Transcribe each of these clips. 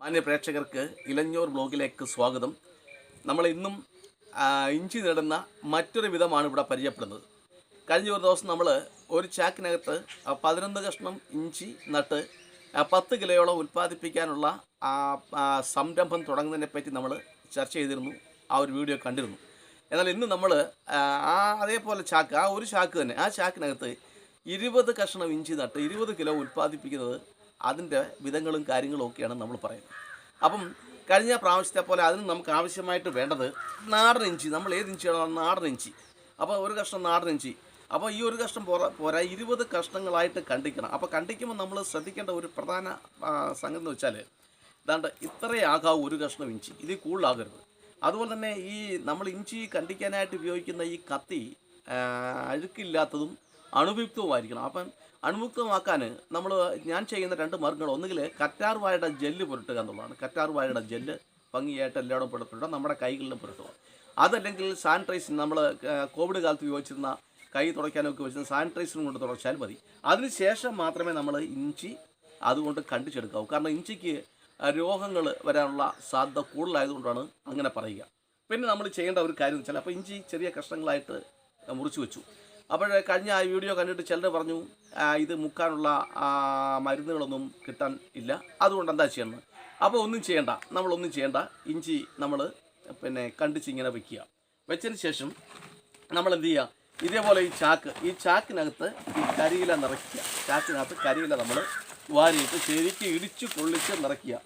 മാന്യ പ്രേക്ഷകർക്ക് ഇലഞ്ഞൂർ ബ്ലോഗിലേക്ക് സ്വാഗതം. നമ്മൾ ഇന്നും ഇഞ്ചി നേടുന്ന മറ്റൊരു വിധമാണ് ഇവിടെ പരിചയപ്പെടുന്നത്. കഴിഞ്ഞ ഒരു ദിവസം നമ്മൾ ഒരു ചാക്കിനകത്ത് പതിനൊന്ന് കഷ്ണം ഇഞ്ചി നട്ട് പത്ത് കിലോയോളം ഉൽപ്പാദിപ്പിക്കാനുള്ള സംരംഭം തുടങ്ങുന്നതിനെ പറ്റി നമ്മൾ ചർച്ച ചെയ്തിരുന്നു ആ ഒരു വീഡിയോ കണ്ടിരുന്നു. എന്നാൽ ഇന്ന് നമ്മൾ ആ അതേപോലെ ചാക്ക് ആ ഒരു ചാക്ക് തന്നെ ആ ചാക്കിനകത്ത് ഇരുപത് കഷ്ണം ഇഞ്ചി നട്ട് ഇരുപത് കിലോ ഉൽപ്പാദിപ്പിക്കുന്നത് അതിന്റെ വിധങ്ങളും കാര്യങ്ങളും ഒക്കെയാണ് നമ്മൾ പറയുന്നത്. അപ്പം കഴിഞ്ഞ പ്രാവശ്യത്തെ പോലെ അതിന് നമുക്ക് ആവശ്യമായിട്ട് വേണ്ടത് നാടൻ ഇഞ്ചി. നമ്മൾ ഏത് ഇഞ്ചിയാണോ നാടൻ ഇഞ്ചി. അപ്പോൾ ഒരു കഷ്ണം നാടൻ ഇഞ്ചി. അപ്പോൾ ഈ ഒരു കഷ്ണം പോരാ പോരാ ഇരുപത് കഷ്ണങ്ങളായിട്ട് കണ്ടിക്കണം. അപ്പോൾ കണ്ടിക്കുമ്പോൾ നമ്മൾ ശ്രദ്ധിക്കേണ്ട ഒരു പ്രധാന സംഗതി എന്ന് വെച്ചാൽ ഇതാണ്ട് ഇത്രയാകാവും ഒരു കഷ്ണം ഇഞ്ചി. ഇതിൽ കൂടുതലാകരുത്. അതുപോലെ തന്നെ ഈ നമ്മൾ ഇഞ്ചി കണ്ടിക്കാനായിട്ട് ഉപയോഗിക്കുന്ന ഈ കത്തി അഴുക്കില്ലാത്തതും അണുവിയുക്തവുമായിരിക്കണം അപ്പം അണുമുക്തമാക്കാൻ നമ്മൾ ഞാൻ ചെയ്യുന്ന രണ്ട് മാർഗങ്ങൾ ഒന്നുകിൽ കറ്റാർ വാഴയുടെ ജെല്ല് പുരട്ടുക എന്നുള്ളതാണ്. കറ്റാർ വാഴയുടെ ജെല്ല് ഭംഗിയായിട്ട് എല്ലായിടും പുരട്ടുക നമ്മുടെ കൈകളിലും പുരട്ടുക. അതല്ലെങ്കിൽ സാനിറ്റൈസർ നമ്മൾ കോവിഡ് കാലത്ത് ഉപയോഗിച്ചിരുന്ന കൈ തുടയ്ക്കാനൊക്കെ വെച്ചിരുന്ന സാനിറ്റൈസറും കൊണ്ട് തുടച്ചാൽ മതി. അതിനുശേഷം മാത്രമേ നമ്മൾ ഇഞ്ചി അതുകൊണ്ട് കണ്ടിച്ചെടുക്കാവൂ. കാരണം ഇഞ്ചിക്ക് രോഗങ്ങൾ വരാനുള്ള സാധ്യത കൂടുതലായതുകൊണ്ടാണ് അങ്ങനെ പറയുക. പിന്നെ നമ്മൾ ചെയ്യേണ്ട ഒരു കാര്യം എന്ന് വെച്ചാൽ അപ്പോൾ ഇഞ്ചി ചെറിയ കഷ്ണങ്ങളായിട്ട് മുറിച്ചു വെച്ചു. അപ്പോൾ കഴിഞ്ഞ ആ വീഡിയോ കണ്ടിട്ട് ചിലർ പറഞ്ഞു ഇത് മുക്കാനുള്ള മരുന്നുകളൊന്നും കിട്ടാൻ ഇല്ല. അതുകൊണ്ട് എന്താ ചെയ്യണം അപ്പോൾ ഒന്നും ചെയ്യണ്ട. നമ്മളൊന്നും ചെയ്യണ്ട. ഇഞ്ചി നമ്മൾ പിന്നെ കണ്ടിച്ച് ഇങ്ങനെ വെക്കുക. വെച്ചതിന് ശേഷം നമ്മൾ എന്ത് ചെയ്യുക? ഇതേപോലെ ഈ ചാക്ക്. ഈ ചാക്കിനകത്ത് ഈ കരിയില നിറയ്ക്കുക. ചാക്കിനകത്ത് കരിയില നമ്മൾ വാരിയിട്ട് ശരിക്കും ഇടിച്ച് പൊള്ളിച്ച് നിറയ്ക്കുക.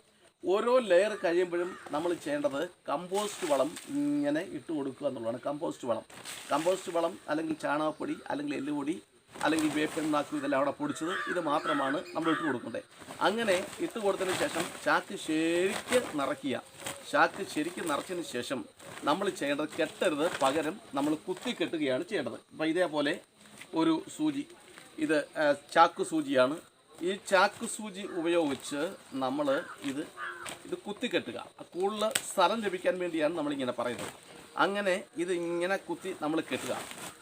ഓരോ ലെയർ കഴിയുമ്പോഴും നമ്മൾ ചെയ്യേണ്ടത് കമ്പോസ്റ്റ് വളം ഇങ്ങനെ ഇട്ട് കൊടുക്കുക എന്നുള്ളതാണ്. കമ്പോസ്റ്റ് വളം. കമ്പോസ്റ്റ് വളം അല്ലെങ്കിൽ ചാണകപ്പൊടി അല്ലെങ്കിൽ എല്ലുപൊടി അല്ലെങ്കിൽ വേപ്പെണ്ണാക്കും ഇതെല്ലാം അവിടെ പൊടിച്ചത് ഇത് മാത്രമാണ് നമ്മൾ ഇട്ട് കൊടുക്കേണ്ടത് അങ്ങനെ ഇട്ട് കൊടുത്തതിന് ശേഷം ചാക്ക് ശരിക്ക് നിറയ്ക്കുക. ചാക്ക് ശരിക്ക് നിറച്ചതിന് ശേഷം നമ്മൾ ചെയ്യേണ്ടത് കെട്ടരുത് പകരം നമ്മൾ കുത്തി കെട്ടുകയാണ് ചെയ്യേണ്ടത്. അപ്പോൾ ഇതേപോലെ ഒരു സൂചി. ഇത് ചാക്ക് സൂചിയാണ്. ഈ ചാക്ക് സൂചി ഉപയോഗിച്ച് നമ്മൾ ഇത് ഇത് കുത്തിക്കെട്ടുക. കൂടുതൽ സ്ഥലം ലഭിക്കാൻ വേണ്ടിയാണ് നമ്മളിങ്ങനെ പറയുന്നത്. അങ്ങനെ ഇത് ഇങ്ങനെ കുത്തി നമ്മൾ കെട്ടുക.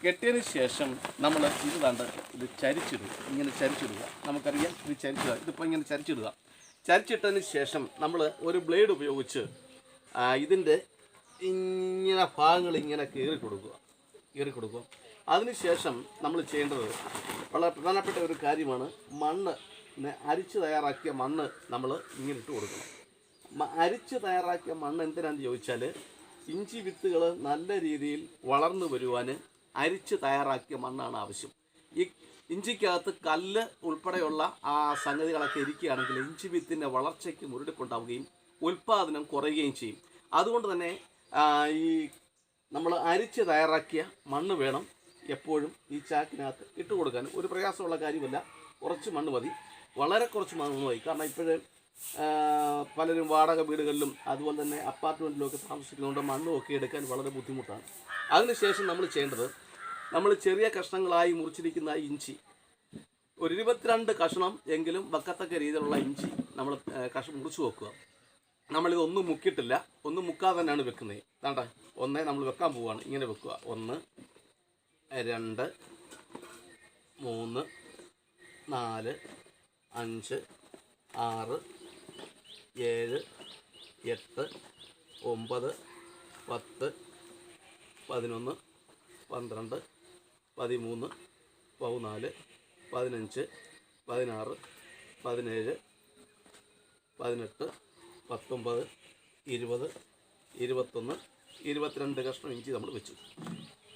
കെട്ടിയതിന് ശേഷം നമ്മൾ ഇത് കണ്ട് ഇത് ചരിച്ചിടുക. ഇങ്ങനെ ചരിച്ചിടുക. നമുക്കറിയാം ഇത് ചരിച്ചിടുക. ഇതിപ്പോൾ ഇങ്ങനെ ചരിച്ചിടുക. ചരിച്ചിട്ടതിന് ശേഷം നമ്മൾ ഒരു ബ്ലേഡ് ഉപയോഗിച്ച് ഇതിന്റെ ഇങ്ങനെ ഭാഗങ്ങൾ ഇങ്ങനെ കീറി കൊടുക്കുക കീറി കൊടുക്കുക അതിനുശേഷം നമ്മൾ ചെയ്യേണ്ടത് വളരെ പ്രധാനപ്പെട്ട ഒരു കാര്യമാണ് മണ്ണ് അരിച്ച് തയ്യാറാക്കിയ മണ്ണ് നമ്മൾ ഇങ്ങനെ ഇട്ട് കൊടുക്കണം. അരിച്ച് തയ്യാറാക്കിയ മണ്ണ് എന്തിനാന്ന് ചോദിച്ചാൽ ഇഞ്ചി വിത്തുകൾ നല്ല രീതിയിൽ വളർന്നു വരുവാൻ അരിച്ച് തയ്യാറാക്കിയ മണ്ണാണ് ആവശ്യം. ഈ ഇഞ്ചിക്കകത്ത് കല്ല് ഉൾപ്പെടെയുള്ള ആ സംഗതികളൊക്കെ ഇരിക്കുകയാണെങ്കിൽ ഇഞ്ചി വിത്തിന്റെ വളർച്ചയ്ക്ക് മുരടിപ്പുണ്ടാവുകയും ഉൽപ്പാദനം കുറയുകയും ചെയ്യും. അതുകൊണ്ട് തന്നെ ഈ നമ്മൾ അരിച്ച് തയ്യാറാക്കിയ മണ്ണ് വേണം. എപ്പോഴും ഈ ചാക്കിനകത്ത് ഇട്ട് കൊടുക്കാൻ ഒരു പ്രയാസമുള്ള കാര്യമല്ല. കുറച്ച് മണ്ണ് മതി. വളരെ കുറച്ച് മണ്ണ് മതി. കാരണം ഇപ്പോഴേ പലരും വാടക വീടുകളിലും അതുപോലെ തന്നെ അപ്പാർട്ട്മെന്റിലൊക്കെ താമസിക്കുന്നതുകൊണ്ട് മണ്ണും ഒക്കെ എടുക്കാൻ വളരെ ബുദ്ധിമുട്ടാണ്. അതിനുശേഷം നമ്മൾ ചെയ്യേണ്ടത് നമ്മൾ ചെറിയ കഷ്ണങ്ങളായി മുറിച്ചിരിക്കുന്ന ഇഞ്ചി ഒരു ഇരുപത്തിരണ്ട് കഷ്ണം എങ്കിലും വക്കത്തക്ക രീതിയിലുള്ള ഇഞ്ചി നമ്മൾ കഷ മുറിച്ച് വെക്കുക. നമ്മളിത് ഒന്നും മുക്കിയിട്ടില്ല. ഒന്നും മുക്കാതെ തന്നെയാണ് വെക്കുന്നത്. കണ്ടോ ഒന്നേ നമ്മൾ വെക്കാൻ പോവുകയാണ് ഇങ്ങനെ വെക്കുക. ഒന്ന് രണ്ട് മൂന്ന് നാല് അഞ്ച് ആറ് ഏഴ് എട്ട് ഒമ്പത് പത്ത് പതിനൊന്ന് പന്ത്രണ്ട് പതിമൂന്ന് പതിനാല് പതിനഞ്ച് പതിനാറ് പതിനേഴ് പതിനെട്ട് പത്തൊമ്പത് ഇരുപത് ഇരുപത്തൊന്ന് ഇരുപത്തിരണ്ട് കഷ്ണം ഇഞ്ചി നമ്മൾ വെച്ചു.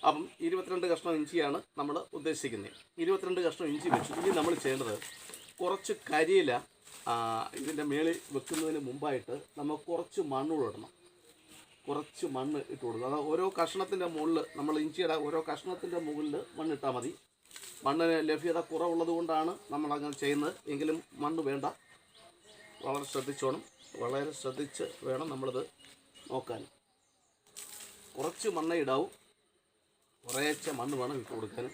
അപ്പം ഇരുപത്തിരണ്ട് കഷ്ണം ഇഞ്ചിയാണ് നമ്മൾ ഉദ്ദേശിക്കുന്നത്. ഇരുപത്തിരണ്ട് കഷ്ണം ഇഞ്ചി വെച്ചു. ഇനി നമ്മൾ ചെയ്യേണ്ടത് കുറച്ച് കരിയില ഇതിന്റെ മേളിൽ വെക്കുന്നതിന് മുമ്പായിട്ട് നമ്മൾ കുറച്ച് മണ്ണ് ഇടണം. കുറച്ച് മണ്ണ് ഇട്ട് കൊടുക്കുക. അത് ഓരോ കഷ്ണത്തിന്റെ മുകളിൽ നമ്മൾ ഇഞ്ചിയുടെ ഓരോ കഷ്ണത്തിന്റെ മുകളിൽ മണ്ണിട്ടാൽ മതി. മണ്ണിന് ലഭ്യത കുറവുള്ളത് കൊണ്ടാണ് നമ്മളങ്ങനെ ചെയ്യുന്നത്. എങ്കിലും മണ്ണ് വേണ്ട. വളരെ ശ്രദ്ധിച്ചോണം. വളരെ ശ്രദ്ധിച്ച് വേണം നമ്മളിത് നോക്കാൻ. കുറച്ച് മണ്ണേ ഇടാവൂ. കുറേശ്ശെ മണ്ണ് വേണം ഇട്ട് കൊടുക്കാൻ.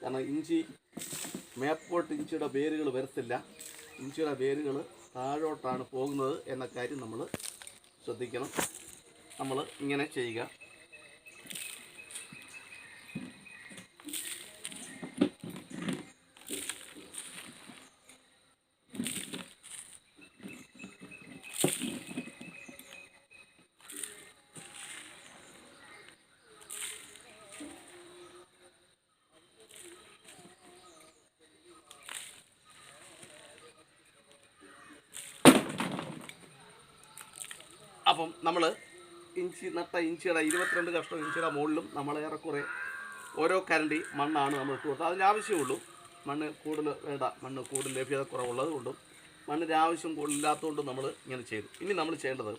കാരണം ഇഞ്ചി മേപ്പോട്ട് ഇഞ്ചിയുടെ വേരുകൾ വരത്തില്ല. ഇഞ്ചിയുടെ വേരുകൾ താഴോട്ടാണ് പോകുന്നത് എന്ന കാര്യം നമ്മൾ ശ്രദ്ധിക്കണം. നമ്മൾ ഇങ്ങനെ ചെയ്യുക. അപ്പം നമ്മൾ ഇഞ്ചി നട്ട ഇഞ്ചിയുടെ ഇരുപത്തിരണ്ട് കഷ്ണം ഇഞ്ചിയുടെ മുകളിലും നമ്മൾ ഏറെക്കുറെ ഓരോ കരണ്ടി മണ്ണാണ് നമ്മൾ ഇട്ട് കൊടുത്തത്. അതിന്റെ ആവശ്യമുള്ളൂ. മണ്ണ് കൂടുതൽ വേണ്ട. മണ്ണ് കൂടുതൽ ലഭ്യത കുറവുള്ളത് കൊണ്ടും മണ്ണിന്റെ ആവശ്യം കൂടുതലില്ലാത്തതുകൊണ്ടും നമ്മൾ ഇങ്ങനെ ചെയ്തു. ഇനി നമ്മൾ ചെയ്യേണ്ടത്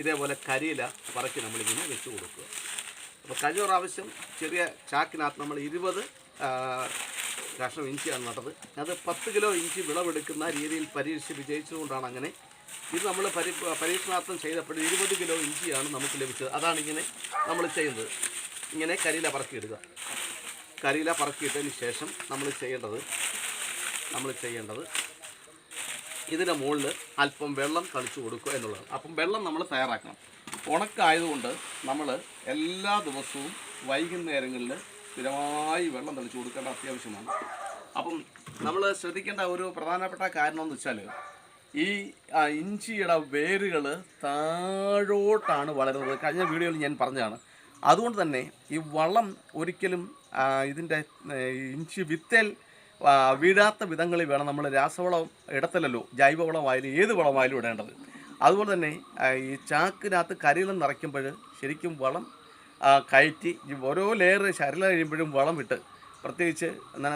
ഇതേപോലെ കരിയില പറക്കി നമ്മളിങ്ങനെ വെച്ച് കൊടുക്കുക. അപ്പോൾ കഴിഞ്ഞ പ്രാവശ്യം ചെറിയ ചാക്കിനകത്ത് നമ്മൾ ഇരുപത് കഷ്ണം ഇഞ്ചിയാണ് നട്ടത്. അത് പത്ത് കിലോ ഇഞ്ചി വിളവെടുക്കുന്ന രീതിയിൽ പരീക്ഷിച്ച് വിജയിച്ചതുകൊണ്ടാണ് അങ്ങനെ ഇത് നമ്മൾ പരി പരീക്ഷണാർത്ഥം ചെയ്തപ്പോൾ ഇരുപത് കിലോ ഇഞ്ചിയാണ് നമുക്ക് ലഭിച്ചത്. അതാണ് ഇങ്ങനെ നമ്മൾ ചെയ്യുന്നത്. ഇങ്ങനെ കരിയില പറക്കിയിടുക. കരിയില പറക്കിയിട്ടതിന് ശേഷം നമ്മൾ ചെയ്യേണ്ടത് നമ്മൾ ചെയ്യേണ്ടത് ഇതിന്റെ മുകളിൽ അല്പം വെള്ളം തളിച്ചു കൊടുക്കുക എന്നുള്ളതാണ്. അപ്പം വെള്ളം നമ്മൾ തയ്യാറാക്കണം. ഉണക്കായതുകൊണ്ട് നമ്മൾ എല്ലാ ദിവസവും വൈകുന്നേരങ്ങളിൽ സ്ഥിരമായി വെള്ളം തളിച്ചു കൊടുക്കേണ്ട അത്യാവശ്യമാണ്. അപ്പം നമ്മൾ ശ്രദ്ധിക്കേണ്ട ഒരു പ്രധാനപ്പെട്ട കാരണം എന്ന് വെച്ചാൽ ഈ ഇഞ്ചിയുടെ വേരുകൾ താഴോട്ടാണ് വളരുന്നത്. കഴിഞ്ഞ വീഡിയോയിൽ ഞാൻ പറഞ്ഞതാണ്. അതുകൊണ്ട് തന്നെ ഈ വളം ഒരിക്കലും ഇതിന്റെ ഇഞ്ചി വിത്തേൽ വീഴാത്ത വിധങ്ങളിൽ വേണം നമ്മൾ രാസവളം ഇടത്തിലല്ലോ ജൈവവളമായാലും ഏത് വളമായാലും ഇടേണ്ടത്. അതുപോലെ തന്നെ ഈ ചാക്കിനകത്ത് കരിയിലും നിറയ്ക്കുമ്പോൾ ശരിക്കും വളം കയറ്റി ഓരോ ലെയർ ശരല കഴിയുമ്പോഴും വളം ഇട്ട് പ്രത്യേകിച്ച്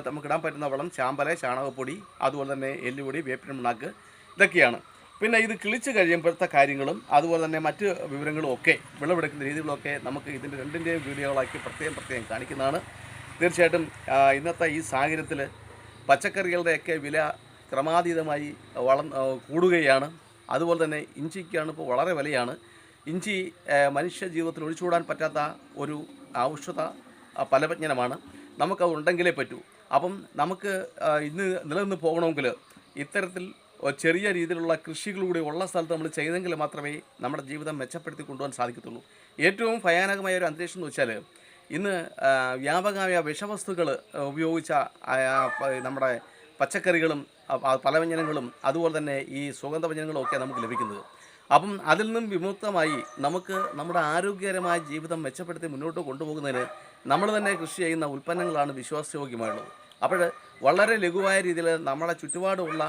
നമുക്ക് ഇടാൻ പറ്റുന്ന വളം ചാമ്പല ചാണകപ്പൊടി അതുപോലെ തന്നെ എല്ലുപൊടി വേപ്പിൻ പിണ്ണാക്ക് ഇതൊക്കെയാണ്. പിന്നെ ഇത് കിളിച്ച് കഴിയുമ്പോഴത്തെ കാര്യങ്ങളും അതുപോലെ തന്നെ മറ്റ് വിവരങ്ങളും ഒക്കെ വിളവെടുക്കുന്ന രീതികളൊക്കെ നമുക്ക് ഇതിന്റെ രണ്ടിന്റെയും വീഡിയോകളാക്കി പ്രത്യേകം പ്രത്യേകം കാണിക്കുന്നതാണ്. തീർച്ചയായിട്ടും ഇന്നത്തെ ഈ സാഹചര്യത്തിൽ പച്ചക്കറികളുടെയൊക്കെ വില ക്രമാതീതമായി വള കൂടുകയാണ്. അതുപോലെ തന്നെ ഇഞ്ചിക്കാണ് ഇപ്പോൾ വളരെ വിലയാണ്. ഇഞ്ചി മനുഷ്യ ജീവിതത്തിൽ ഒഴിച്ചുകൂടാൻ പറ്റാത്ത ഒരു ഔഷധ ആ, ഫലവജ്ഞനമാണ് നമുക്കത് ഉണ്ടെങ്കിലേ പറ്റൂ. അപ്പം നമുക്ക് ഇന്ന് നിലനിന്ന് പോകണമെങ്കിൽ ഇത്തരത്തിൽ ചെറിയ രീതിയിലുള്ള കൃഷികളിലൂടെ ഉള്ള സ്ഥലത്ത് നമ്മൾ ചെയ്തെങ്കിൽ മാത്രമേ നമ്മുടെ ജീവിതം മെച്ചപ്പെടുത്തി കൊണ്ടുപോകാൻ സാധിക്കത്തുള്ളൂ. ഏറ്റവും ഭയാനകമായ ഒരു അന്തരീക്ഷം എന്ന് വെച്ചാൽ ഇന്ന് വ്യാപകമായ വിഷവസ്തുക്കൾ ഉപയോഗിച്ച നമ്മുടെ പച്ചക്കറികളും പലവ്യഞ്ജനങ്ങളും അതുപോലെ തന്നെ ഈ സുഗന്ധവ്യഞ്ജനങ്ങളും ഒക്കെ നമുക്ക് ലഭിക്കുന്നത്. അപ്പം അതിൽ നിന്നും വിമുക്തമായി നമുക്ക് നമ്മുടെ ആരോഗ്യകരമായ ജീവിതം മെച്ചപ്പെടുത്തി മുന്നോട്ട് കൊണ്ടുപോകുന്നതിന് നമ്മൾ തന്നെ കൃഷി ചെയ്യുന്ന ഉൽപ്പന്നങ്ങളാണ് വിശ്വാസയോഗ്യമായുള്ളത്. അപ്പോൾ വളരെ ലഘുവായ രീതിയിൽ നമ്മളെ ചുറ്റുപാടുമുള്ള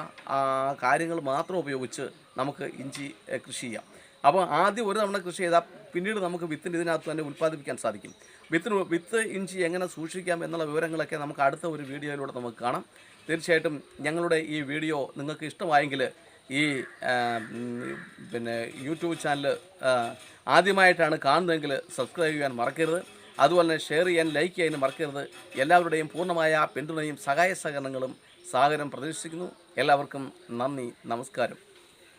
കാര്യങ്ങൾ മാത്രം ഉപയോഗിച്ച് നമുക്ക് ഇഞ്ചി കൃഷി ചെയ്യാം. അപ്പോൾ ആദ്യം ഒരു തവണ കൃഷി ചെയ്താൽ പിന്നീട് നമുക്ക് വിത്തിന്റെ ഇതിനകത്ത് തന്നെ ഉൽപ്പാദിപ്പിക്കാൻ സാധിക്കും. വിത്തിന് വിത്ത് ഇഞ്ചി എങ്ങനെ സൂക്ഷിക്കാം എന്നുള്ള വിവരങ്ങളൊക്കെ നമുക്ക് അടുത്ത ഒരു വീഡിയോയിലൂടെ നമുക്ക് കാണാം. തീർച്ചയായിട്ടും ഞങ്ങളുടെ ഈ വീഡിയോ നിങ്ങൾക്ക് ഇഷ്ടമായെങ്കിൽ ഈ പിന്നെ യൂട്യൂബ് ചാനൽ ആദ്യമായിട്ടാണ് കാണുന്നതെങ്കിൽ സബ്സ്ക്രൈബ് ചെയ്യാൻ മറക്കരുത്. അതുപോലെ തന്നെ ഷെയർ ചെയ്യാൻ ലൈക്ക് ചെയ്യാനും മറക്കരുത്. എല്ലാവരുടെയും പൂർണമായ പിന്തുണയും സഹായ സഹകരണങ്ങളും സാഗരം പ്രതീക്ഷിക്കുന്നു. എല്ലാവർക്കും നന്ദി നമസ്കാരം.